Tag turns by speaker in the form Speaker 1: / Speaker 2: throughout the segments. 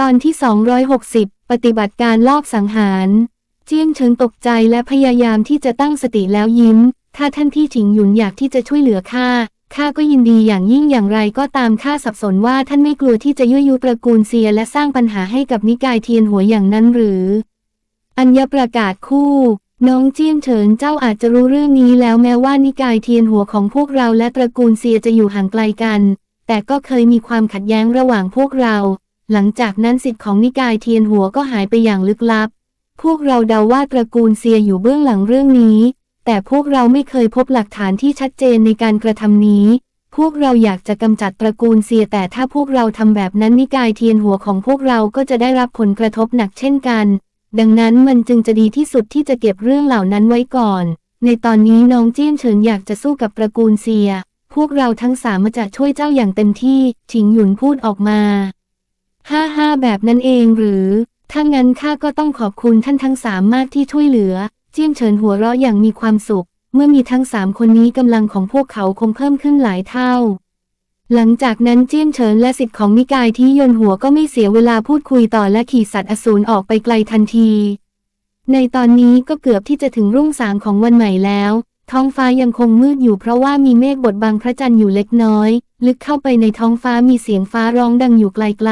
Speaker 1: ตอนที่ 260 ปฏิบัติการลอบสังหาร เจียงเฉิงตกใจและพยายามที่จะตั้งสติแล้วยิ้ม ถ้าท่านพี่ถิงหยุนอยากที่จะช่วยเหลือข้า ข้าก็ยินดีอย่างยิ่งอย่างไรก็ตามข้าสับสนว่าท่านไม่กลัวที่จะยั่วยุตระกูลเซียและสร้างปัญหาให้กับนิกายเทียนหัวอย่างนั้นหรือ อัญญประกาศคู่น้องเจียงเฉินเจ้าอาจจะรู้เรื่องนี้แล้วแม้ว่านิกายเทียนหัวของพวกเราและตระกูลเซียจะอยู่ห่างไกลกัน แต่ก็เคยมีความขัดแย้งระหว่างพวกเรา หลังจากนั้นสิทธิ์ของนิกายเทียนหัวก็หายไปอย่างลึกลับ พวกเราเดาว่าตระกูลเซียอยู่เบื้องหลังเรื่องนี้ แต่พวกเราไม่เคยพบหลักฐานที่ชัดเจนในการกระทำนี้ พวกเราอยากจะกำจัดตระกูลเซียแต่ถ้าพวกเราทำแบบนั้นนิกายเทียนหัวของพวกเราก็จะได้รับผลกระทบหนักเช่นกัน ดังนั้นมันจึงจะดีที่สุดที่จะเก็บเรื่องเหล่านั้นไว้ก่อน ในตอนนี้น้องเจี้ยนเฉินอยากจะสู้กับตระกูลเซีย พวกเราทั้งสามจะช่วยเจ้าอย่างเต็มที่ถิงหยุนพูดออกมา ห้าห้าแบบนั้นเองหรือ ถ้างั้นข้าก็ต้องขอบคุณท่านทั้งสามมากที่ช่วยเหลือ เจี้ยงเฉินหัวเราะอย่างมีความสุข เมื่อมีทั้งสามคนนี้กำลังของพวกเขาคงเพิ่มขึ้นหลายเท่า หลังจากนั้นเจี้ยงเฉินและสิทธิ์ของนิกายที่ยนหัวก็ไม่เสียเวลาพูดคุยต่อและขี่สัตว์อสูรออกไปไกลทันที ในตอนนี้ก็เกือบที่จะถึงรุ่งสางของวันใหม่แล้ว ท้องฟ้ายังคงมืดอยู่เพราะว่ามีเมฆบดบังพระจันทร์อยู่เล็กน้อย ลึกเข้าไปในท้องฟ้ามีเสียงฟ้าร้องดังอยู่ไกล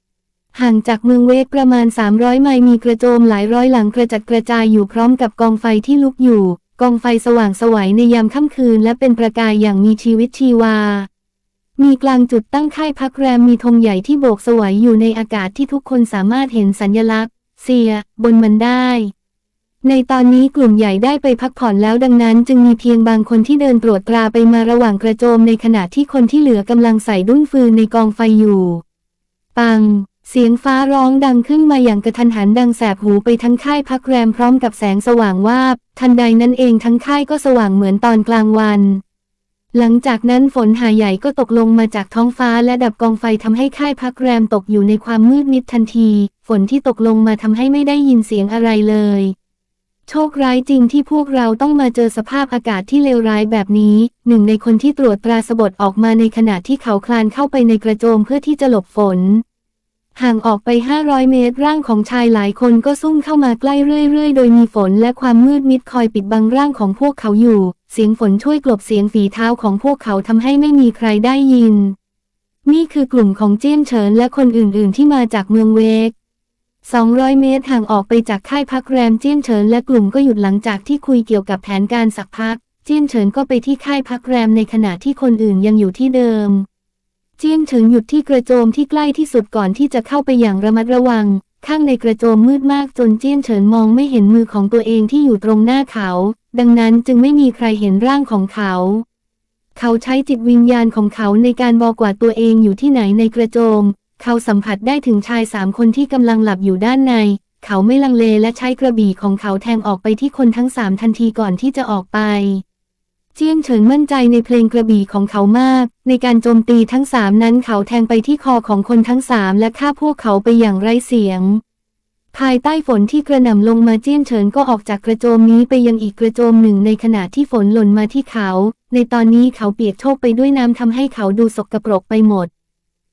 Speaker 1: ๆ ห่างจากเมืองเวกประมาณ 300 ไมล์มีกระโจมหลายร้อยหลังกระจัดกระจายอยู่พร้อมกับกองไฟที่ลุกอยู่ กองไฟสว่างสวัยในยามค่ำคืนและเป็นประกายอย่างมีชีวิตชีวา มีกลางจุดตั้งค่ายพักแรมมีธงใหญ่ที่โบกสวัยอยู่ในอากาศที่ทุกคนสามารถเห็นสัญลักษณ์เซีย บนมันได้ ในตอนนี้กลุ่มใหญ่ได้ไปพักผ่อนแล้วดังนั้นจึงมีเพียงบางคนที่เดินตรวจตราไปมาระหว่างกระโจมในขณะที่คนที่เหลือกำลังใส่ดุ้นฟืนในกองไฟอยู่ ปัง เสียงฟ้าร้องดังขึ้นมาอย่างกระทันหันดังแสบหูไปทั้งค่ายพักแรมพร้อมกับแสงสว่างวาบ ทันใดนั้นเองทั้งค่ายก็สว่างเหมือนตอนกลางวัน หลังจากนั้นฝนหาใหญ่ก็ตกลงมาจากท้องฟ้าและดับกองไฟทำให้ค่ายพักแรมตกอยู่ในความมืดมิดทันที ฝนที่ตกลงมาทำให้ไม่ได้ยินเสียงอะไรเลย โชคร้ายจริงที่พวกเราต้องมาเจอสภาพอากาศที่เลวร้ายแบบนี้ หนึ่งในคนที่ตรวจตราสบดออกมาในขณะที่เขาคลานเข้าไปในกระโจมเพื่อที่จะหลบฝน ห่างออกไป 500 เมตรร่างของชายหลายคนก็ซุ่มเข้ามาใกล้เรื่อย ๆ โดยมีฝนและความมืดมิดคอยปิดบังร่างของพวกเขาอยู่ เสียงฝนช่วยกลบเสียงฝีเท้าของพวกเขาทำให้ไม่มีใครได้ยิน นี่คือกลุ่มของเจี้ยนเฉินและคนอื่น ๆ ที่มาจากเมืองเวก 200 เมตรห่างออกไปจากค่ายพักแรมเจี้ยนเฉินและกลุ่มก็หยุดหลังจากที่คุยเกี่ยวกับแผนการสักพัก เจี้ยนเฉินก็ไปที่ค่ายพักแรมในขณะที่คนอื่นยังอยู่ที่เดิม เจี้ยนเฉินหยุดที่กระโจมที่ใกล้ที่สุดก่อนที่จะเข้าไปอย่างระมัดระวัง ข้างในกระโจมมืดมากจนเจี้ยนเฉินมองไม่เห็นมือของตัวเองที่อยู่ตรงหน้าเขา ดังนั้นจึงไม่มีใครเห็นร่างของเขา เขาใช้จิตวิญญาณของเขาในการบอกว่าตัวเองอยู่ที่ไหนในกระโจม เขาสัมผัสได้ถึงชายสามคนที่กำลังหลับอยู่ด้านใน เขาไม่ลังเลและใช้กระบี่ของเขาแทงออกไปที่คนทั้งสามทันทีก่อนที่จะออกไป เจียงเฉินมั่นใจในเพลงกระบี่ของเขามาก ในการโจมตีทั้งสามนั้นเขาแทงไปที่คอของคนทั้งสามและฆ่าพวกเขาไปอย่างไร้เสียง ภายใต้ฝนที่กระหน่ำลงมาเจี้ยนเฉินก็ออกจากกระโจมนี้ไปยังอีกกระโจมหนึ่งในขณะที่ฝนหล่นมาที่เขา ในตอนนี้เขาเปียกโชกไปด้วยน้ำทำให้เขาดูสกปรกไปหมด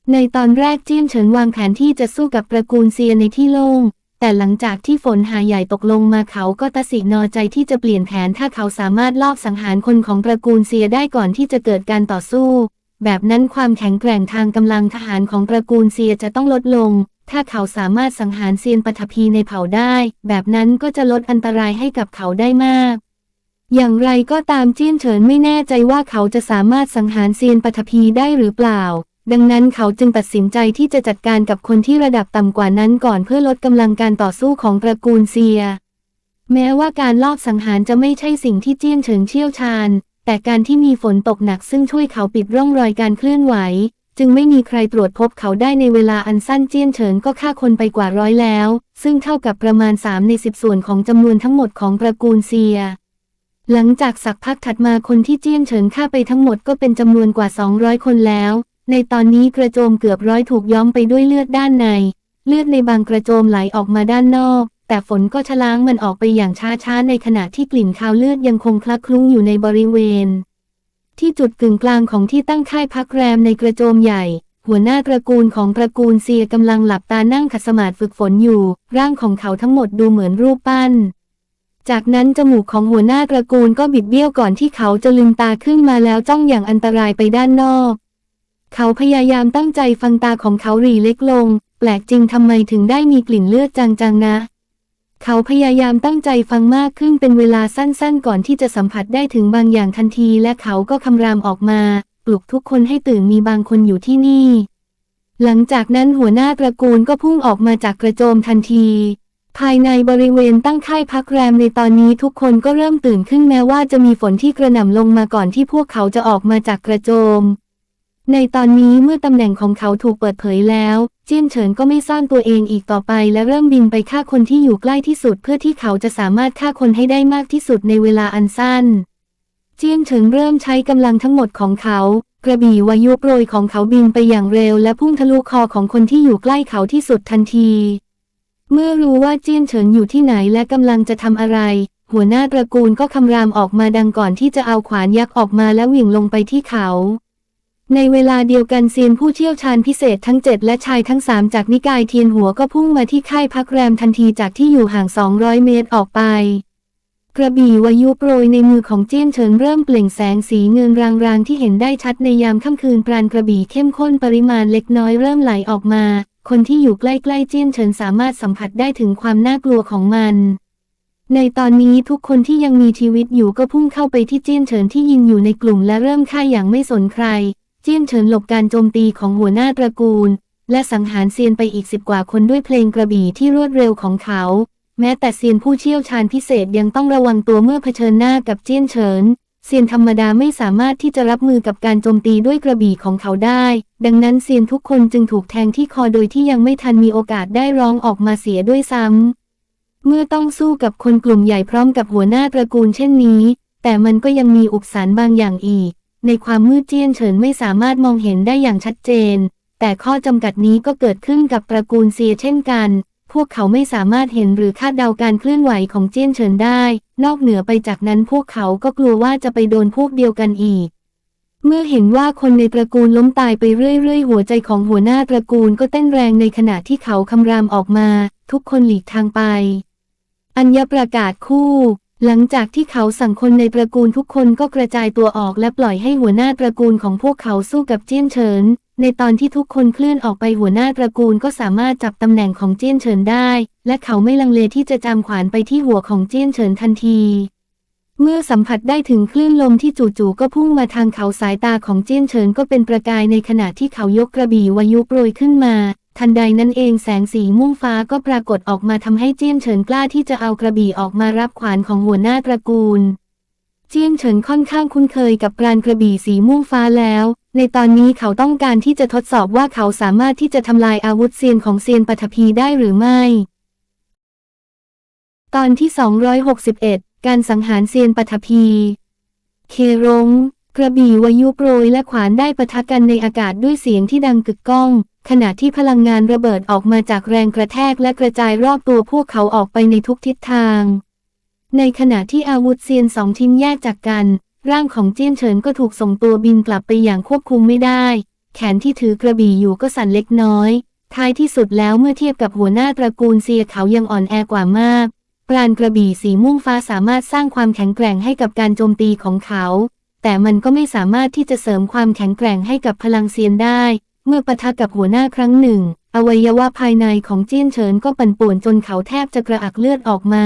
Speaker 1: ในตอนแรกเจี้ยนเฉินวางแผนที่จะสู้กับตระกูลเซียในที่โล่ง แต่หลังจากที่ฝนหาใหญ่ตกลงมาเขาก็ตัดสินนอใจที่จะเปลี่ยนแผนถ้าเขาสามารถลอบสังหารคนของตระกูลเซียได้ก่อนที่จะเกิดการต่อสู้ แบบนั้นความแข็งแกร่งทางกำลังทหารของตระกูลเซียจะต้องลดลง ถ้าเขาสามารถสังหารเซียนปฐพีในเผ่าได้ แบบนั้นก็จะลดอันตรายให้กับเขาได้มากอย่างไรก็ตามเจี้ยนเฉินไม่แน่ใจว่าเขาจะสามารถสังหารเซียนปฐพีได้หรือเปล่า ดังนั้นเขาจึงตัดสินใจที่จะจัดการกับคนที่ระดับต่ำกว่านั้นก่อนเพื่อลดกำลังการต่อสู้ของตระกูลเซีย แม้ว่าการลอบสังหารจะไม่ใช่สิ่งที่เจี้ยนเฉินเชี่ยวชาญ แต่การที่มีฝนตกหนักซึ่งช่วยเขาปิดร่องรอยการเคลื่อนไหว จึงไม่มีใครตรวจพบเขาได้ในเวลาอันสั้นเจี้ยนเฉินก็ฆ่าคนไปกว่าร้อยแล้ว ซึ่งเท่ากับประมาณ3ใน10ส่วนของจำนวนทั้งหมดของตระกูลเซียหลังจากสักพักถัดมาคนที่เจี้ยนเฉินฆ่าไปทั้งหมดก็เป็นจำนวนกว่า 200 คนแล้ว ในตอนนี้กระโจมเกือบร้อยถูกย้อมไปด้วยเลือดด้านใน เลือดในบางกระโจมไหลออกมาด้านนอก แต่ฝนก็ชะล้างมันออกไปอย่างช้าๆในขณะที่กลิ่นคาวเลือดยังคงคลักคลุ้งอยู่ในบริเวณ ที่จุดกึ่งกลางของที่ตั้งค่ายพักแรมในกระโจมใหญ่ หัวหน้าตระกูลของตระกูลเซียกำลังหลับตานั่งขัดสมาธิฝึกฝนอยู่ ร่างของเขาทั้งหมดดูเหมือนรูปปั้นจากนั้นจมูกของหัวหน้าตระกูลก็บิดเบี้ยวก่อนที่เขาจะลืมตาขึ้นมาแล้วจ้องอย่างอันตรายไปด้านนอก เขาพยายามตั้งใจฟังตาของเขาหรีเล็กลง แปลกจริงทำไมถึงได้มีกลิ่นเลือดจางๆนะ เขาพยายามตั้งใจฟังมากขึ้นเป็นเวลาสั้นๆ ก่อนที่จะสัมผัสได้ถึงบางอย่างทันที และเขาก็คำรามออกมา ปลุกทุกคนให้ตื่นมีบางคนอยู่ที่นี่ หลังจากนั้นหัวหน้าตระกูลก็พุ่งออกมาจากกระโจมทันทีภายในบริเวณตั้งค่ายพักแรมในตอนนี้ทุกคนก็เริ่มตื่นขึ้นแม้ว่าจะมีฝนที่กระหน่ำลงมาก่อนที่พวกเขาจะออกมาจากกระโจม ในตอนนี้เมื่อตำแหน่งของเขาถูกเปิดเผยแล้ว เจี้ยนเฉินก็ไม่ซ่อนตัวเองอีกต่อไปและเริ่มบินไปฆ่าคนที่อยู่ใกล้ที่สุด เพื่อที่เขาจะสามารถฆ่าคนให้ได้มากที่สุดในเวลาอันสั้น เจี้ยนเฉินเริ่มใช้กำลังทั้งหมดของเขา กระบี่วายุโปรยของเขาบินไปอย่างเร็ว และพุ่งทะลุคอของคนที่อยู่ใกล้เขาที่สุดทันที เมื่อรู้ว่าเจี้ยนเฉินอยู่ที่ไหนและกำลังจะทำอะไร หัวหน้าตระกูลก็คำรามออกมาดังก่อนที่จะเอาขวานยักษ์ออกมาแล้วเหวี่ยงลงไปที่เขา ในเวลาเดียวกันเซียนผู้เชี่ยวชาญพิเศษทั้งเจ็ดและชายทั้งสามจากนิกายเทียนหัวก็พุ่งมาที่ค่ายพักแรมทันทีจากที่อยู่ห่าง 200 เมตรออกไป กระบี่วายุโปรยในมือของเจี้ยนเฉินเริ่มเปล่งแสงสีเงินรางๆที่เห็นได้ชัดในยามค่ำคืนปราณกระบี่เข้มข้นปริมาณเล็กน้อยเริ่มไหลออกมา คนที่อยู่ใกล้ๆเจี้ยนเฉินสามารถสัมผัสได้ถึงความน่ากลัวของมันในตอนนี้ทุกคนที่ยังมีชีวิตอยู่ก็พุ่งเข้าไปที่เจี้ยนเฉินที่ยินอยู่ในกลุ่มและเริ่มฆ่าอย่างไม่สนใคร เจี้ยนเฉินหลบการโจมตีของหัวหน้าตระกูล และสังหารเซียนไปอีกสิบกว่าคนด้วยเพลงกระบี่ที่รวดเร็วของเขา แม้แต่เซียนผู้เชี่ยวชาญพิเศษยังต้องระวังตัวเมื่อเผชิญหน้ากับเจี้ยนเฉินเซียนธรรมดาไม่สามารถที่จะรับมือกับการโจมตีด้วยกระบี่ของเขาได้ ดังนั้นเซียนทุกคนจึงถูกแทงที่คอโดยที่ยังไม่ทันมีโอกาสได้ร้องออกมาเสียด้วยซ้ำ เมื่อต้องสู้กับคนกลุ่มใหญ่พร้อมกับหัวหน้าตระกูลเช่นนี้ แต่มันก็ยังมีอุปสรรคบางอย่างอีก ในความมืดเจี้ยนเฉินไม่สามารถมองเห็นได้อย่างชัดเจน แต่ข้อจำกัดนี้ก็เกิดขึ้นกับตระกูลเซียเช่นกัน พวกเขาไม่สามารถเห็นหรือคาดเดาการเคลื่อนไหวของเจี้ยนเฉินได้ นอกเหนือไปจากนั้นพวกเขาก็กลัวว่าจะไปโดนพวกเดียวกันอีก เมื่อเห็นว่าคนในตระกูลล้มตายไปเรื่อยๆ หัวใจของหัวหน้าตระกูลก็เต้นแรงในขณะที่เขาคำรามออกมา ทุกคนหลีกทางไป อัญญประกาศคู่ หลังจากที่เขาสั่งคนในตระกูลทุกคนก็กระจายตัวออกและปล่อยให้หัวหน้าตระกูลของพวกเขาสู้กับเจี้ยนเฉิน ในตอนที่ทุกคนเคลื่อนออกไปหัวหน้าตระกูลก็สามารถจับตำแหน่งของเจี้ยนเฉินได้ และเขาไม่ลังเลที่จะจำขวานไปที่หัวของเจี้ยนเฉินทันที เมื่อสัมผัสได้ถึงคลื่นลมที่จู่ๆก็พุ่งมาทางเขาสายตาของเจี้ยนเฉินก็เป็นประกายในขณะที่เขายกกระบี่วายุโปรยขึ้นมา ทันใดนั้นเองแสงสีม่วงฟ้าก็ปรากฏออกมาทำให้เจี้ยนเฉินกล้าที่จะเอากระบี่ออกมารับขวานของหัวหน้าตระกูล เจี้ยนเฉินค่อนข้างคุ้นเคยกับการกระบี่สีม่วงฟ้าแล้ว ในตอนนี้เขาต้องการที่จะทดสอบว่าเขาสามารถที่จะทำลายอาวุธเซียนของเซียนปฐพีได้หรือไม่ ตอนที่ 261 การสังหารเซียนปฐพีเครงกระบี่วายุโปรยและขวานได้ปะทะกันในอากาศด้วยเสียงที่ดังกึกก้อง ขณะที่พลังงานระเบิดออกมาจากแรงกระแทกและกระจายรอบตัวพวกเขาออกไปในทุกทิศทาง ในขณะที่อาวุธเซียนสองชิ้นแยกจากกัน ร่างของเจี้ยนเฉินก็ถูกส่งตัวบินกลับไปอย่างควบคุมไม่ได้ แขนที่ถือกระบี่อยู่ก็สั่นเล็กน้อย ท้ายที่สุดแล้วเมื่อเทียบกับหัวหน้าตระกูลเซียเขายังอ่อนแอกว่ามากปราณกระบี่สีม่วงฟ้าสามารถสร้างความแข็งแกร่งให้กับการโจมตีของเขา แต่มันก็ไม่สามารถที่จะเสริมความแข็งแกร่งให้กับพลังเซียนได้ เมื่อปะทะกับหัวหน้าครั้งหนึ่ง อวัยวะภายในของเจี้ยนเฉินก็ปั่นป่วนจนเขาแทบจะกระอักเลือดออกมา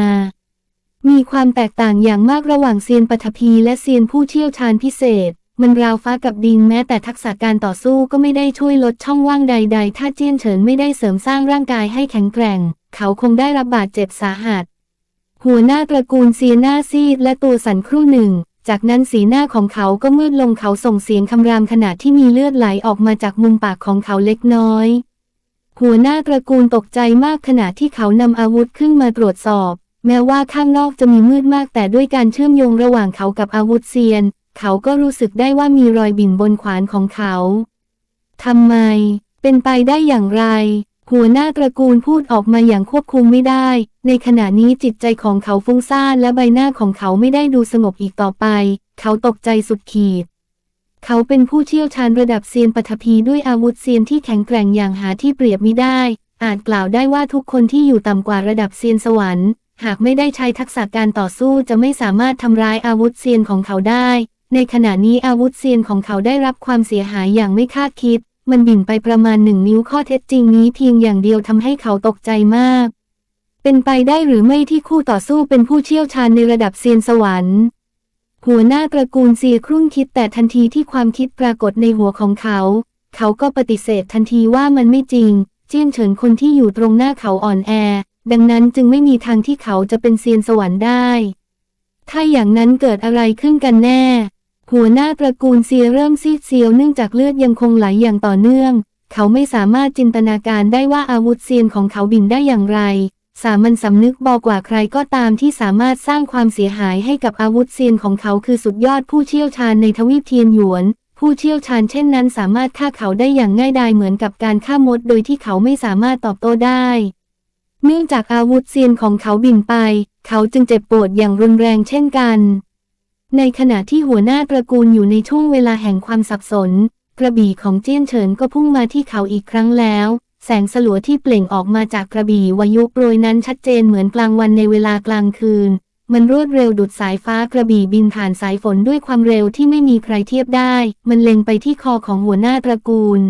Speaker 1: มีความแตกต่างอย่างมากระหว่างเซียนปฐพีและเซียนผู้เชี่ยวชาญพิเศษ มันราวฟ้ากับดินแม้แต่ทักษะการต่อสู้ก็ไม่ได้ช่วยลดช่องว่างใด ๆ ถ้าเจี้ยนเฉินไม่ได้เสริมสร้างร่างกายให้แข็งแกร่ง เขาคงได้รับบาดเจ็บสาหัส หัวหน้าตระกูลเซียหน้าซีดและตัวสั่นครู่หนึ่ง จากนั้นสีหน้าของเขาก็มืดลงเขาส่งเสียงคำรามขณะที่มีเลือดไหลออกมาจากมุมปากของเขาเล็กน้อย หัวหน้าตระกูลตกใจมากขณะที่เขานำอาวุธขึ้นมาตรวจสอบ แม้ว่าข้างนอกจะมีมืดมากแต่ด้วยการเชื่อมโยงระหว่างเขากับอาวุธเซียน เขาก็รู้สึกได้ว่ามีรอยบิ่นบนขวานของเขาทำไม เป็นไปได้อย่างไร หัวหน้าตระกูลพูดออกมาอย่างควบคุมไม่ได้ ในขณะนี้จิตใจของเขาฟุ้งซ่านและใบหน้าของเขาไม่ได้ดูสงบอีกต่อไป เขาตกใจสุดขีด เขาเป็นผู้เชี่ยวชาญระดับเซียนปฐพีด้วยอาวุธเซียนที่แข็งแกร่งอย่างหาที่เปรียบมิได้ อาจกล่าวได้ว่าทุกคนที่อยู่ต่ำกว่าระดับเซียนสวรรค์ หากไม่ได้ใช้ทักษะการต่อสู้จะไม่สามารถทำร้ายอาวุธเซียนของเขาได้ ในขณะนี้อาวุธเซียนของเขาได้รับความเสียหายอย่างไม่คาดคิด มันบิ่นไปประมาณหนึ่งนิ้วข้อเท็จจริงนี้เพียงอย่างเดียวทำให้เขาตกใจมาก เป็นไปได้หรือไม่ที่คู่ต่อสู้เป็นผู้เชี่ยวชาญในระดับเซียนสวรรค์ หัวหน้าตระกูลเซียครุ่นคิดแต่ทันทีที่ความคิดปรากฏในหัวของเขา เขาก็ปฏิเสธทันทีว่ามันไม่จริง เจี้ยนเฉินคนที่อยู่ตรงหน้าเขาอ่อนแอ ดังนั้นจึงไม่มีทางที่เขาจะเป็นเซียนสวรรค์ได้ ถ้าอย่างนั้นเกิดอะไรขึ้นกันแน่ หัวหน้าตระกูลเซียเริ่มซีดเซียวเนื่องจากเลือดยังคงไหลอย่างต่อเนื่อง เขาไม่สามารถจินตนาการได้ว่าอาวุธเซียนของเขาบินได้อย่างไร สามัญสำนึกบอกว่าใครก็ตามที่สามารถสร้างความเสียหายให้กับอาวุธเซียนของเขาคือสุดยอดผู้เชี่ยวชาญในทวีปเทียนหยวน ผู้เชี่ยวชาญเช่นนั้นสามารถฆ่าเขาได้อย่างง่ายดายเหมือนกับการฆ่ามด โดยที่เขาไม่สามารถตอบโต้ได้ เนื่องจากอาวุธเซียนของเขาบินไป เขาจึงเจ็บปวดอย่างรุนแรงเช่นกัน ในขณะที่หัวหน้าตระกูลอยู่ในช่วงเวลาแห่งความสับสน กระบี่ของเจี้ยนเฉินก็พุ่งมาที่เขาอีกครั้งแล้ว แสงสลัวที่เปล่งออกมาจากกระบี่วายุโปรยนั้นชัดเจนเหมือนกลางวันในเวลากลางคืน มันรวดเร็วดุดสายฟ้ากระบี่บินผ่านสายฝนด้วยความเร็วที่ไม่มีใครเทียบได้ มันเล็งไปที่คอของหัวหน้าตระกูล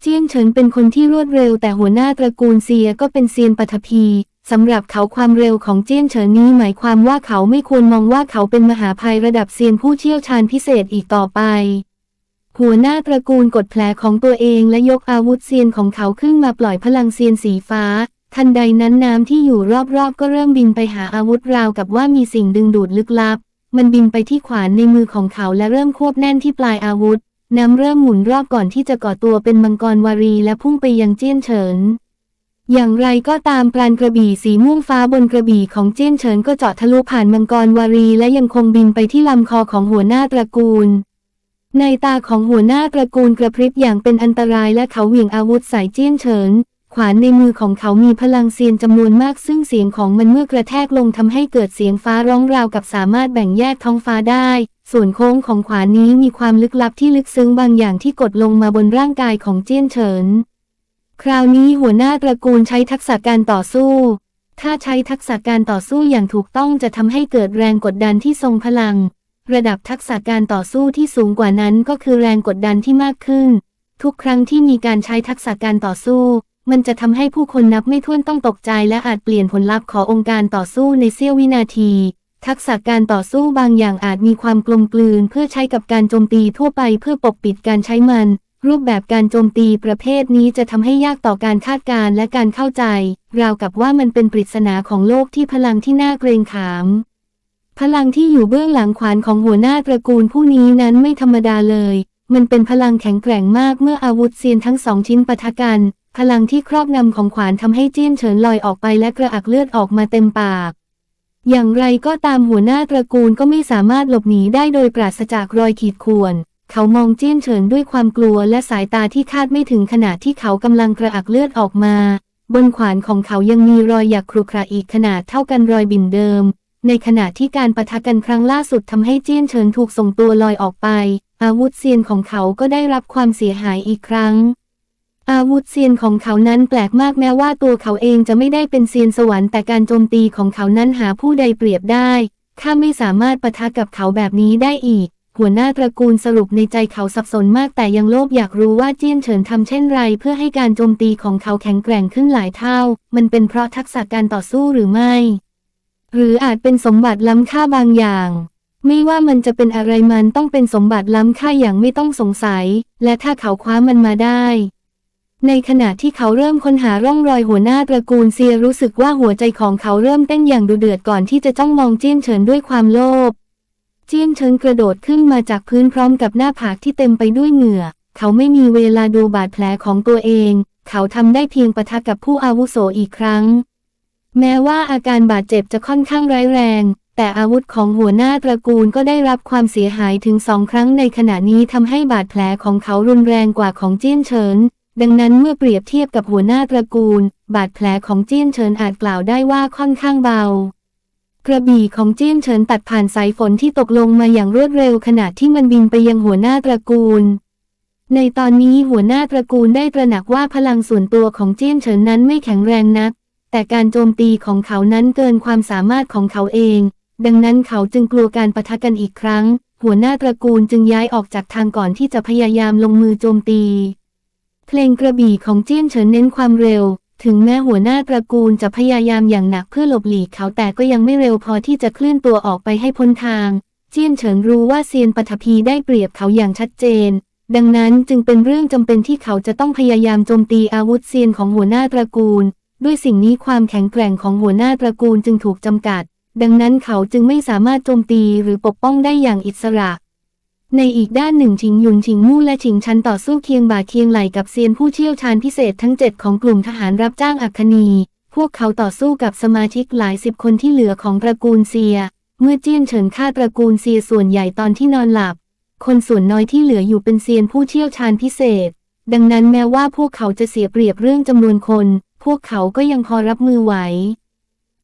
Speaker 1: เจี้ยนเฉินเป็นคนที่รวดเร็วแต่หัวหน้าตระกูลเซียก็เป็นเซียนปฐพี สำหรับเขาความเร็วของเจี้ยนเฉินนี้หมายความว่าเขาไม่ควรมองว่าเขาเป็นมหาภัยระดับเซียนผู้เชี่ยวชาญพิเศษอีกต่อไป หัวหน้าตระกูลกดแผลของตัวเองและยกอาวุธเซียนของเขาขึ้นมาปล่อยพลังเซียนสีฟ้า ทันใดนั้นน้ำที่อยู่รอบๆ ก็เริ่มบินไปหาอาวุธราวกับว่ามีสิ่งดึงดูดลึกลับ มันบินไปที่ขวานในมือของเขาและเริ่มควบแน่นที่ปลายอาวุธ น้ำเริ่มหมุนรอบก่อนที่จะก่อตัวเป็นมังกรวารีและพุ่งไปยังเจี้ยนเฉิน อย่างไรก็ตามปราณกระบี่สีม่วงฟ้าบนกระบี่ของเจี้ยนเฉินก็เจาะทะลุผ่านมังกรวารีและยังคงบินไปที่ลำคอของหัวหน้าตระกูล ในตาของหัวหน้าตระกูลกระพริบอย่างเป็นอันตรายและเขาเหวี่ยงอาวุธใส่เจี้ยนเฉิน ขวานในมือของเขามีพลังเซียนจำนวนมากซึ่งเสียงของมันเมื่อกระแทกลงทำให้เกิดเสียงฟ้าร้องราวกับสามารถแบ่งแยกท้องฟ้าได้ ส่วนโค้งของขวานนี้มีความลึกลับที่ลึกซึ้งบางอย่างที่กดลงมาบนร่างกายของเจี้ยนเฉิน คราวนี้หัวหน้าตระกูลใช้ทักษะการต่อสู้ ถ้าใช้ทักษะการต่อสู้อย่างถูกต้องจะทำให้เกิดแรงกดดันที่ทรงพลัง ระดับทักษะการต่อสู้ที่สูงกว่านั้นก็คือแรงกดดันที่มากขึ้น ทุกครั้งที่มีการใช้ทักษะการต่อสู้ มันจะทำให้ผู้คนนับไม่ถ้วนต้องตกใจและอาจเปลี่ยนผลลัพธ์ขององค์การต่อสู้ในเสี้ยววินาที ทักษะการต่อสู้บางอย่างอาจมีความกลมกลืนเพื่อใช้กับการโจมตีทั่วไปเพื่อปกปิดการใช้มัน รูปแบบการโจมตีประเภทนี้จะทำให้ยากต่อการคาดการณ์และการเข้าใจ ราวกับว่ามันเป็นปริศนาของโลกที่พลังที่น่าเกรงขาม พลังที่อยู่เบื้องหลังขวานของหัวหน้าตระกูลผู้นี้นั้นไม่ธรรมดาเลย มันเป็นพลังแข็งแกร่งมากเมื่ออาวุธเซียนทั้งสองชิ้นปะทะกัน พลังที่ครอบงำของขวานทำให้เจี้ยนเฉินลอยออกไปและกระอักเลือดออกมาเต็มปากอย่างไรก็ตามหัวหน้าตระกูลก็ไม่สามารถหลบหนีได้โดยปราศจากรอยขีดข่วน เขามองเจี้ยนเฉินด้วยความกลัวและสายตาที่คาดไม่ถึงขณะที่เขากำลังกระอักเลือดออกมา บนขวานของเขายังมีรอยหยักครุขระอีกขนาดเท่ากันรอยบิ่นเดิม ในขณะที่การปะทะกันครั้งล่าสุดทำให้เจี้ยนเฉินถูกส่งตัวลอยออกไป อาวุธเซียนของเขาก็ได้รับความเสียหายอีกครั้ง อาวุธเซียนของเขานั้นแปลกมากแม้ว่าตัวเขาเองจะไม่ได้เป็นเซียนสวรรค์แต่การโจมตีของเขานั้นหาผู้ใดเปรียบได้ข้าไม่สามารถปะทะกับเขาแบบนี้ได้อีก หัวหน้าตระกูลสรุปในใจเขาสับสนมากแต่ยังโลภอยากรู้ว่าเจี้ยนเฉินทำเช่นไร เพื่อให้การโจมตีของเขาแข็งแกร่งขึ้นหลายเท่า มันเป็นเพราะทักษะการต่อสู้หรือไม่ หรืออาจเป็นสมบัติล้ำค่าบางอย่าง ไม่ว่ามันจะเป็นอะไรมันต้องเป็นสมบัติล้ำค่าอย่างไม่ต้องสงสัย และถ้าเขาคว้ามันมาได้ในขณะที่เขาเริ่มค้นหาร่องรอยหัวหน้าตระกูลเซียรู้สึกว่าหัวใจของเขาเริ่มเต้นอย่างดุเดือดก่อนที่จะจ้องมองเจี้ยนเฉินด้วยความโลภ เจี้ยนเฉินกระโดดขึ้นมาจากพื้นพร้อมกับหน้าผากที่เต็มไปด้วยเหงื่อ เขาไม่มีเวลาดูบาดแผลของตัวเอง เขาทำได้เพียงปะทะกับผู้อาวุโสอีกครั้ง แม้ว่าอาการบาดเจ็บจะค่อนข้างร้ายแรง แต่อาวุธของหัวหน้าตระกูลก็ได้รับความเสียหายถึงสองครั้งในขณะนี้ทำให้บาดแผลของเขารุนแรงกว่าของเจี้ยนเฉิน ดังนั้นเมื่อเปรียบเทียบกับหัวหน้าตระกูล บาดแผลของเจี้ยนเฉินอาจกล่าวได้ว่าค่อนข้างเบา กระบี่ของเจี้ยนเฉินตัดผ่านสายฝนที่ตกลงมาอย่างรวดเร็วขณะที่มันบินไปยังหัวหน้าตระกูล ในตอนนี้หัวหน้าตระกูลได้ตระหนักว่าพลังส่วนตัวของเจี้ยนเฉินนั้นไม่แข็งแรงนัก แต่การโจมตีของเขานั้นเกินความสามารถของเขาเอง ดังนั้นเขาจึงกลัวการปะทะกันอีกครั้ง หัวหน้าตระกูลจึงย้ายออกจากทางก่อนที่จะพยายามลงมือโจมตี เพลงกระบี่ของเจี้ยนเฉินเน้นความเร็ว ถึงแม้หัวหน้าตระกูลจะพยายามอย่างหนักเพื่อหลบหลีกเขาแต่ก็ยังไม่เร็วพอที่จะเคลื่อนตัวออกไปให้พ้นทาง เจียนเฉินรู้ว่าเซียนปฐพีได้เปรียบเขาอย่างชัดเจน ดังนั้นจึงเป็นเรื่องจำเป็นที่เขาจะต้องพยายามโจมตีอาวุธเซียนของหัวหน้าตระกูล ด้วยสิ่งนี้ความแข็งแกร่งของหัวหน้าตระกูลจึงถูกจำกัด ดังนั้นเขาจึงไม่สามารถโจมตีหรือปกป้องได้อย่างอิสระ ในอีกด้านหนึ่งชิงหยุนชิงมู่และชิงชันต่อสู้เคียงบ่าเคียงไหลกับเซียนผู้เชี่ยวชาญพิเศษทั้งเจ็ดของกลุ่มทหารรับจ้างอัคคณีพวกเขาต่อสู้กับสมาชิกหลายสิบคนที่เหลือของตระกูลเซีย เมื่อเจี้ยนเฉินฆ่าตระกูลเซียส่วนใหญ่ตอนที่นอนหลับ คนส่วนน้อยที่เหลืออยู่เป็นเซียนผู้เชี่ยวชาญพิเศษ ดังนั้นแม้ว่าพวกเขาจะเสียเปรียบเรื่องจำนวนคน พวกเขาก็ยังพอรับมือไหว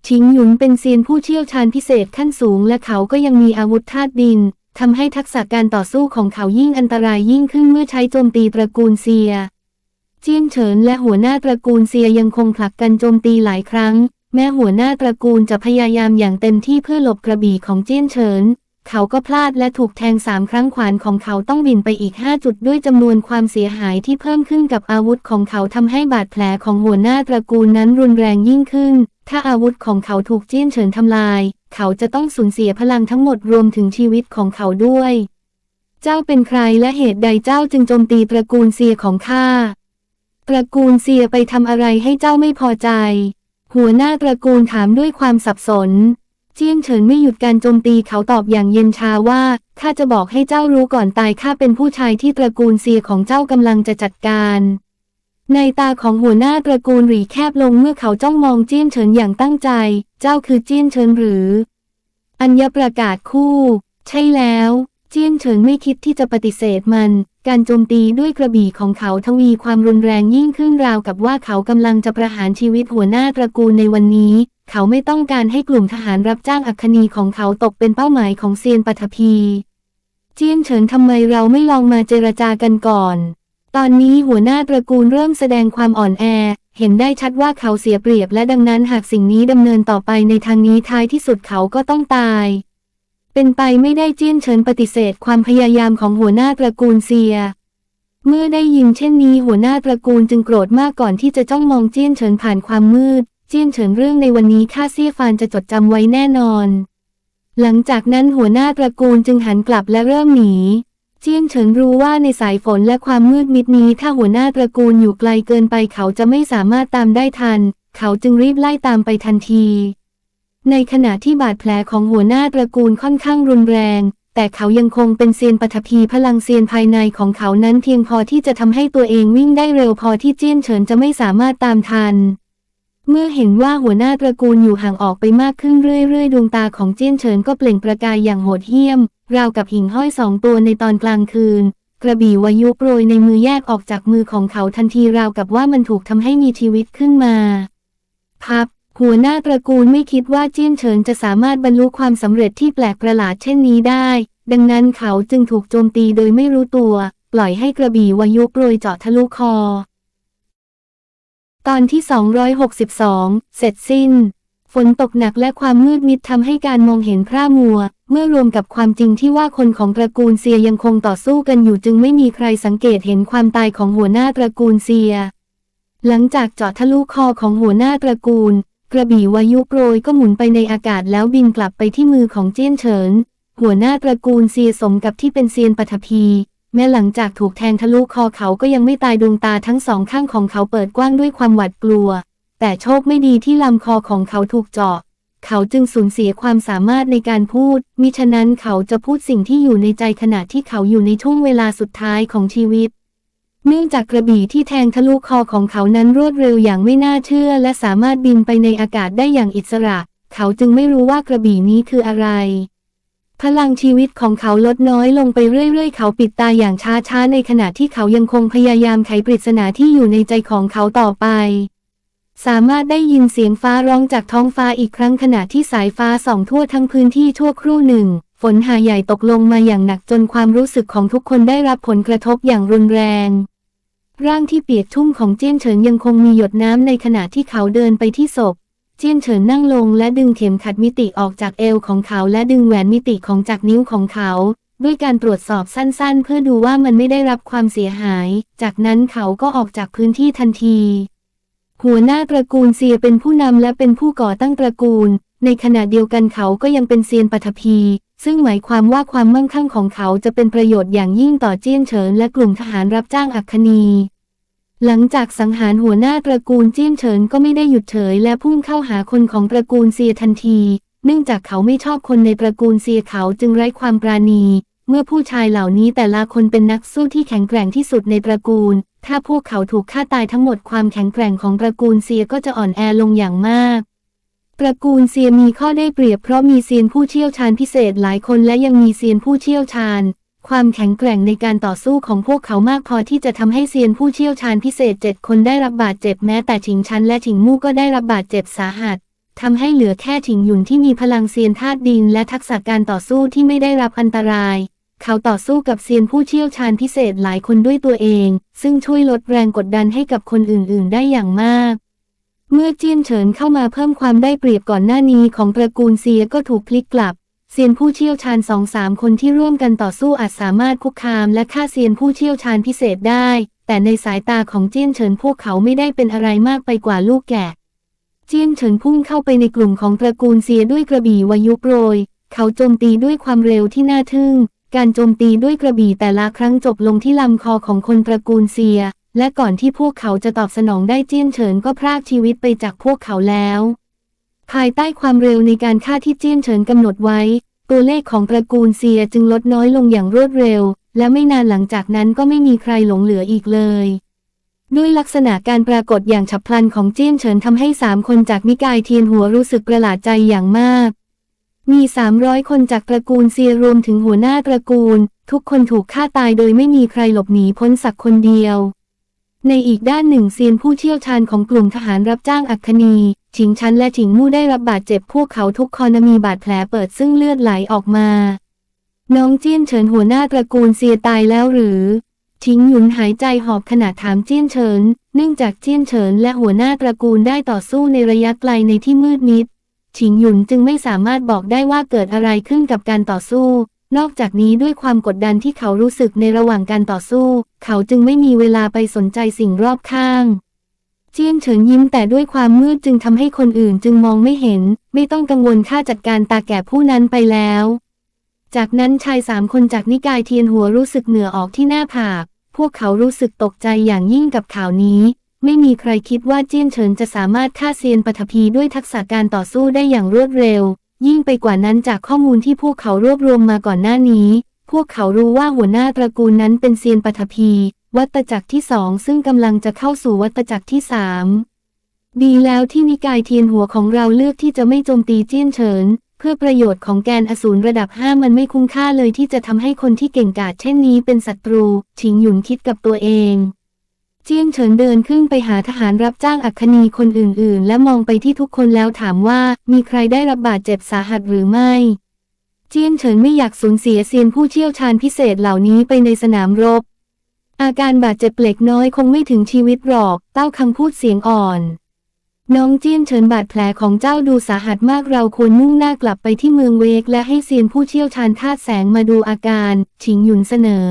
Speaker 1: ชิงหยุนเป็นเซียนผู้เชี่ยวชาญพิเศษขั้นสูงและเขาก็ยังมีอาวุธธาตุดิน ทำให้ทักษะการต่อสู้ของเขายิ่งอันตรายยิ่งขึ้นเมื่อใช้โจมตีตระกูลเซีย เจียนเฉินและหัวหน้าตระกูลเซียยังคงผลักกันโจมตีหลายครั้ง แม้หัวหน้าตระกูลจะพยายามอย่างเต็มที่เพื่อหลบกระบี่ของเจียนเฉิน เขาก็พลาดและถูกแทงสามครั้งขวานของเขาต้องบินไปอีกห้าจุดด้วยจำนวนความเสียหายที่เพิ่มขึ้นกับอาวุธของเขาทำให้บาดแผลของหัวหน้าตระกูลนั้นรุนแรงยิ่งขึ้น ถ้าอาวุธของเขาถูกเจี้ยนเฉินทำลาย เขาจะต้องสูญเสียพลังทั้งหมดรวมถึงชีวิตของเขาด้วย เจ้าเป็นใครและเหตุใดเจ้าจึงโจมตีตระกูลเซียของข้า ตระกูลเซียไปทำอะไรให้เจ้าไม่พอใจ หัวหน้าตระกูลถามด้วยความสับสน เจียงเฉินไม่หยุดการโจมตีเขาตอบอย่างเย็นชาว่าข้าจะบอกให้เจ้ารู้ก่อนตายข้าเป็นผู้ชายที่ตระกูลเซียของเจ้ากำลังจะจัดการ ในตาของหัวหน้าตระกูลหรีแคบลงเมื่อเขาจ้องมองเจี้ยนเฉินอย่างตั้งใจ เจ้าคือเจี้ยนเฉินหรือ อัญญประกาศคู่ ใช่แล้ว เจี้ยนเฉินไม่คิดที่จะปฏิเสธมัน การโจมตีด้วยกระบี่ของเขาทวีความรุนแรงยิ่งขึ้นราวกับว่าเขากำลังจะประหารชีวิตหัวหน้าตระกูลในวันนี้ เขาไม่ต้องการให้กลุ่มทหารรับจ้างอัคคีของเขาตกเป็นเป้าหมายของเซียนปฐพีเจี้ยนเฉินทำไมเราไม่ลองมาเจรจากันก่อน ตอนนี้หัวหน้าตระกูลเริ่มแสดงความอ่อนแอ เห็นได้ชัดว่าเขาเสียเปรียบและดังนั้นหากสิ่งนี้ดำเนินต่อไปในทางนี้ท้ายที่สุดเขาก็ต้องตาย เป็นไปไม่ได้เจี้ยนเฉินปฏิเสธความพยายามของหัวหน้าตระกูลเซีย เมื่อได้ยินเช่นนี้หัวหน้าตระกูลจึงโกรธมากก่อนที่จะจ้องมองเจี้ยนเฉินผ่านความมืด เจี้ยนเฉินเรื่องในวันนี้ข้าเซี่ยฟานจะจดจำไว้แน่นอน หลังจากนั้นหัวหน้าตระกูลจึงหันกลับและเริ่มหนี เจี้ยนเฉินรู้ว่าในสายฝนและความมืดมิดนี้ถ้าหัวหน้าตระกูลอยู่ไกลเกินไปเขาจะไม่สามารถตามได้ทัน เขาจึงรีบไล่ตามไปทันที ในขณะที่บาดแผลของหัวหน้าตระกูลค่อนข้างรุนแรง แต่เขายังคงเป็นเซียนปฐพีพลังเซียนภายในของเขานั้นเพียงพอที่จะทำให้ตัวเองวิ่งได้เร็วพอที่เจี้ยนเฉินจะไม่สามารถตามทัน เมื่อเห็นว่าหัวหน้าตระกูลอยู่ห่างออกไปมากขึ้นเรื่อยๆดวงตาของเจี้ยนเฉินก็เปล่งประกายอย่างโหดเหี้ยม ราวกับหิ่งห้อยสองตัวในตอนกลางคืน กระบี่วายุโปรยในมือแยกออกจากมือของเขาทันทีราวกับว่ามันถูกทำให้มีชีวิตขึ้นมาพับหัวหน้าตระกูลไม่คิดว่าเจี้ยนเฉินจะสามารถบรรลุความสำเร็จที่แปลกประหลาดเช่นนี้ได้ ดังนั้นเขาจึงถูกโจมตีโดยไม่รู้ตัว ปล่อยให้กระบี่วายุโปรยเจาะทะลุคอ ตอนที่ 262 เสร็จสิ้น ฝนตกหนักและความมืดมิดทำให้การมองเห็นพร่ามัว เมื่อรวมกับความจริงที่ว่าคนของตระกูลเซียยังคงต่อสู้กันอยู่จึงไม่มีใครสังเกตเห็นความตายของหัวหน้าตระกูลเซีย หลังจากเจาะทะลุคอของหัวหน้าตระกูล กระบี่วายุโปรยก็หมุนไปในอากาศแล้วบินกลับไปที่มือของเจี้ยนเฉิน หัวหน้าตระกูลเซียสมกับที่เป็นเซียนปฐพี แม้หลังจากถูกแทงทะลุคอเขาก็ยังไม่ตายดวงตาทั้งสองข้างของเขาเปิดกว้างด้วยความหวาดกลัว แต่โชคไม่ดีที่ลำคอของเขาถูกเจาะ เขาจึงสูญเสียความสามารถในการพูด มิฉะนั้นเขาจะพูดสิ่งที่อยู่ในใจขณะที่เขาอยู่ในช่วงเวลาสุดท้ายของชีวิต เนื่องจากกระบี่ที่แทงทะลุคอของเขานั้นรวดเร็วอย่างไม่น่าเชื่อ และสามารถบินไปในอากาศได้อย่างอิสระ เขาจึงไม่รู้ว่ากระบี่นี้คืออะไร พลังชีวิตของเขาลดน้อยลงไปเรื่อยๆ เขาปิดตาอย่างช้าๆ ในขณะที่เขายังคงพยายามไขปริศนาที่อยู่ในใจของเขาต่อไป สามารถได้ยินเสียงฟ้าร้องจากท้องฟ้าอีกครั้งขณะที่สายฟ้าส่องทั่วทั้งพื้นที่ชั่วครู่หนึ่ง ฝนหาใหญ่ตกลงมาอย่างหนักจนความรู้สึกของทุกคนได้รับผลกระทบอย่างรุนแรง ร่างที่เปียกชุ่มของเจี้ยนเฉินยังคงมีหยดน้ำในขณะที่เขาเดินไปที่ศพ เจี้ยนเฉินนั่งลงและดึงเข็มขัดมิติออกจากเอวของเขาและดึงแหวนมิติของจากนิ้วของเขา ด้วยการตรวจสอบสั้นๆ เพื่อดูว่ามันไม่ได้รับความเสียหาย จากนั้นเขาก็ออกจากพื้นที่ทันที หัวหน้าตระกูลเซียเป็นผู้นำและเป็นผู้ก่อตั้งตระกูล ในขณะเดียวกันเขาก็ยังเป็นเซียนปัทภีซึ่งหมายความว่าความมั่งคั่งของเขาจะเป็นประโยชน์อย่างยิ่งต่อเจี้ยนเฉินและกลุ่มทหารรับจ้างอัคคณีหลังจากสังหารหัวหน้าตระกูลเจี้ยนเฉินก็ไม่ได้หยุดเฉยและพุ่งเข้าหาคนของตระกูลเซียทันที เนื่องจากเขาไม่ชอบคนในตระกูลเซียเขาจึงไร้ความปราณี เมื่อผู้ชายเหล่านี้แต่ละคนเป็นนักสู้ที่แข็งแกร่งที่สุดในตระกูล ถ้าพวกเขาถูกฆ่าตายทั้งหมดความแข็งแกร่งของตระกูลเซียก็จะอ่อนแอลงอย่างมาก ตระกูลเซียมีข้อได้เปรียบเพราะมีเซียนผู้เชี่ยวชาญพิเศษหลายคนและยังมีเซียนผู้เชี่ยวชาญ ความแข็งแกร่งในการต่อสู้ของพวกเขามากพอที่จะทำให้เซียนผู้เชี่ยวชาญพิเศษเจ็ดคนได้รับบาดเจ็บแม้แต่ถิงชันและถิงมู่ก็ได้รับบาดเจ็บสาหัสทำให้เหลือแค่ถิงหยุนที่มีพลังเซียนธาตุดินและทักษะการต่อสู้ที่ไม่ได้รับอันตราย เขาต่อสู้กับเซียนผู้เชี่ยวชาญพิเศษหลายคนด้วยตัวเอง ซึ่งช่วยลดแรงกดดันให้กับคนอื่นๆ ได้อย่างมาก เมื่อเจี้ยนเฉินเข้ามาเพิ่มความได้เปรียบก่อนหน้านี้ของตระกูลเซียก็ถูกพลิกกลับ เซียนผู้เชี่ยวชาญสองสามคนที่ร่วมกันต่อสู้อาจสามารถคุกคามและฆ่าเซียนผู้เชี่ยวชาญพิเศษได้ แต่ในสายตาของเจี้ยนเฉินพวกเขาไม่ได้เป็นอะไรมากไปกว่าลูกแกะเจี้ยนเฉินพุ่งเข้าไปในกลุ่มของตระกูลเซียด้วยกระบี่วายุโปรย เขาโจมตีด้วยความเร็วที่น่าทึ่ง การโจมตีด้วยกระบี่แต่ละครั้งจบลงที่ลำคอของคนตระกูลเซีย และก่อนที่พวกเขาจะตอบสนองได้เจี้ยนเฉินก็พรากชีวิตไปจากพวกเขาแล้ว ภายใต้ความเร็วในการฆ่าที่เจี้ยนเฉินกำหนดไว้ ตัวเลขของตระกูลเซียจึงลดน้อยลงอย่างรวดเร็ว และไม่นานหลังจากนั้นก็ไม่มีใครหลงเหลืออีกเลยด้วยลักษณะการปรากฏอย่างฉับพลันของเจี้ยนเฉินทำให้สามคนจากนิกายเทียนหัวรู้สึกประหลาดใจอย่างมาก มี 300 คนจากตระกูลเซียรวมถึงหัวหน้าตระกูล ทุกคนถูกฆ่าตายโดยไม่มีใครหลบหนีพ้นสักคนเดียว ในอีกด้านหนึ่งเซียนผู้เชี่ยวชาญของกลุ่มทหารรับจ้างอัคคณีฉิงชันและฉิงมู่ได้รับบาดเจ็บพวกเขาทุกคนมีบาดแผลเปิดซึ่งเลือดไหลออกมา น้องเจี้ยนเฉินหัวหน้าตระกูลเซียตายแล้วหรือชิงหยุนหายใจหอบขณะถามเจี้ยนเฉิน เนื่องจากเจี้ยนเฉินและหัวหน้าตระกูลได้ต่อสู้ในระยะไกลในที่มืดมิด ชิงหยุนจึงไม่สามารถบอกได้ว่าเกิดอะไรขึ้นกับการต่อสู้ นอกจากนี้ด้วยความกดดันที่เขารู้สึกในระหว่างการต่อสู้ เขาจึงไม่มีเวลาไปสนใจสิ่งรอบข้าง เจียนเฉินยิ้มแต่ด้วยความมืดจึงทำให้คนอื่นจึงมองไม่เห็น ไม่ต้องกังวลค่าจัดการตาแก่ผู้นั้นไปแล้ว จากนั้นชายสามคนจากนิกายเทียนหัวรู้สึกเหงื่อออกที่หน้าผากพวกเขารู้สึกตกใจอย่างยิ่งกับข่าวนี้ ไม่มีใครคิดว่าเจี้ยนเฉินจะสามารถฆ่าเซียนปฐพีด้วยทักษะการต่อสู้ได้อย่างรวดเร็ว ยิ่งไปกว่านั้นจากข้อมูลที่พวกเขารวบรวมมาก่อนหน้านี้ พวกเขารู้ว่าหัวหน้าตระกูลนั้นเป็นเซียนปฐพี วัตจักรที่สองซึ่งกำลังจะเข้าสู่วัตจักรที่สามดีแล้วที่นิกายเทียนหัวของเราเลือกที่จะไม่โจมตีเจี้ยนเฉิน เพื่อประโยชน์ของแกนอสูรระดับห้ามันไม่คุ้มค่าเลยที่จะทำให้คนที่เก่งกาจเช่นนี้เป็นศัตรู ชิงหยุนคิดกับตัวเอง เจี้ยนเฉินเดินขึ้นไปหาทหารรับจ้างอัคคีคนอื่นๆ และมองไปที่ทุกคนแล้วถามว่ามีใครได้รับบาดเจ็บสาหัสหรือไม่ เจี้ยนเฉินไม่อยากสูญเสียเซียนผู้เชี่ยวชาญพิเศษเหล่านี้ไปในสนามรบ อาการบาดเจ็บเล็กน้อยคงไม่ถึงชีวิตหรอก เต้าคำพูดเสียงอ่อน น้องเจี้ยนเฉินบาดแผลของเจ้าดูสาหัสมากเราควรมุ่งหน้ากลับไปที่เมืองเวกและให้เซียนผู้เชี่ยวชาญธาตุแสงมาดูอาการฉิงหยุนเสนอ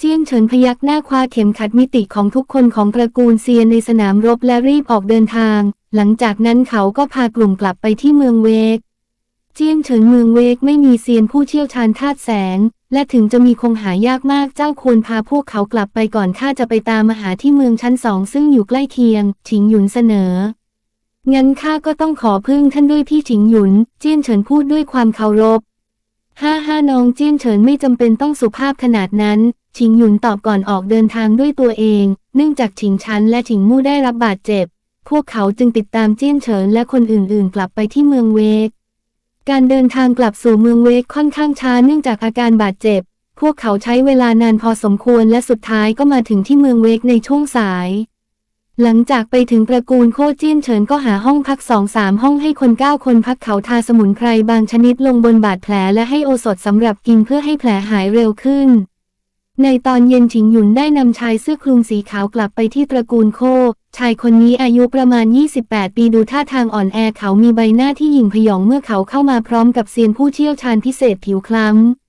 Speaker 1: เจี้ยนเฉินพยักหน้าคว้าเข็มขัดมิติของทุกคนของตระกูลเซียนในสนามรบและรีบออกเดินทาง หลังจากนั้นเขาก็พากลุ่มกลับไปที่เมืองเวก เจี้ยนเฉินเมืองเวกไม่มีเซียนผู้เชี่ยวชาญธาตุแสง และถึงจะมีคงหายากมากเจ้าควรพาพวกเขากลับไปก่อนข้าจะไปตามมาหาที่เมืองชั้นสองซึ่งอยู่ใกล้เคียงฉิงหยุนเสนองั้นข้าก็ต้องขอพึ่งท่านด้วยพี่ฉิงหยุน เจี้ยนเฉินพูดด้วยความเคารพ ห้าห้าน้องเจี้ยนเฉินไม่จำเป็นต้องสุภาพขนาดนั้น ฉิงหยุนตอบก่อนออกเดินทางด้วยตัวเอง เนื่องจากฉิงชันและฉิงมู่ได้รับบาดเจ็บ พวกเขาจึงติดตามเจี้ยนเฉินและคนอื่นๆ กลับไปที่เมืองเวก การเดินทางกลับสู่เมืองเวกค่อนข้างช้าเนื่องจากอาการบาดเจ็บ พวกเขาใช้เวลานานพอสมควรและสุดท้ายก็มาถึงที่เมืองเวกในช่วงสาย หลังจากไปถึงตระกูลโคเจี้ยนเฉินก็หาห้องพักสองสามห้องให้คนเก้าคนพักเขาทาสมุนไพรบางชนิดลงบนบาดแผลและให้โอสถสำหรับกินเพื่อให้แผลหายเร็วขึ้น ในตอนเย็นถิงหยุนได้นำชายเสื้อคลุมสีขาวกลับไปที่ตระกูลโค ชายคนนี้อายุประมาณ 28 ปีดูท่าทางอ่อนแอเขามีใบหน้าที่หยิ่งพยองเมื่อเขาเข้ามาพร้อมกับเซียนผู้เชี่ยวชาญพิเศษผิวคล้ำ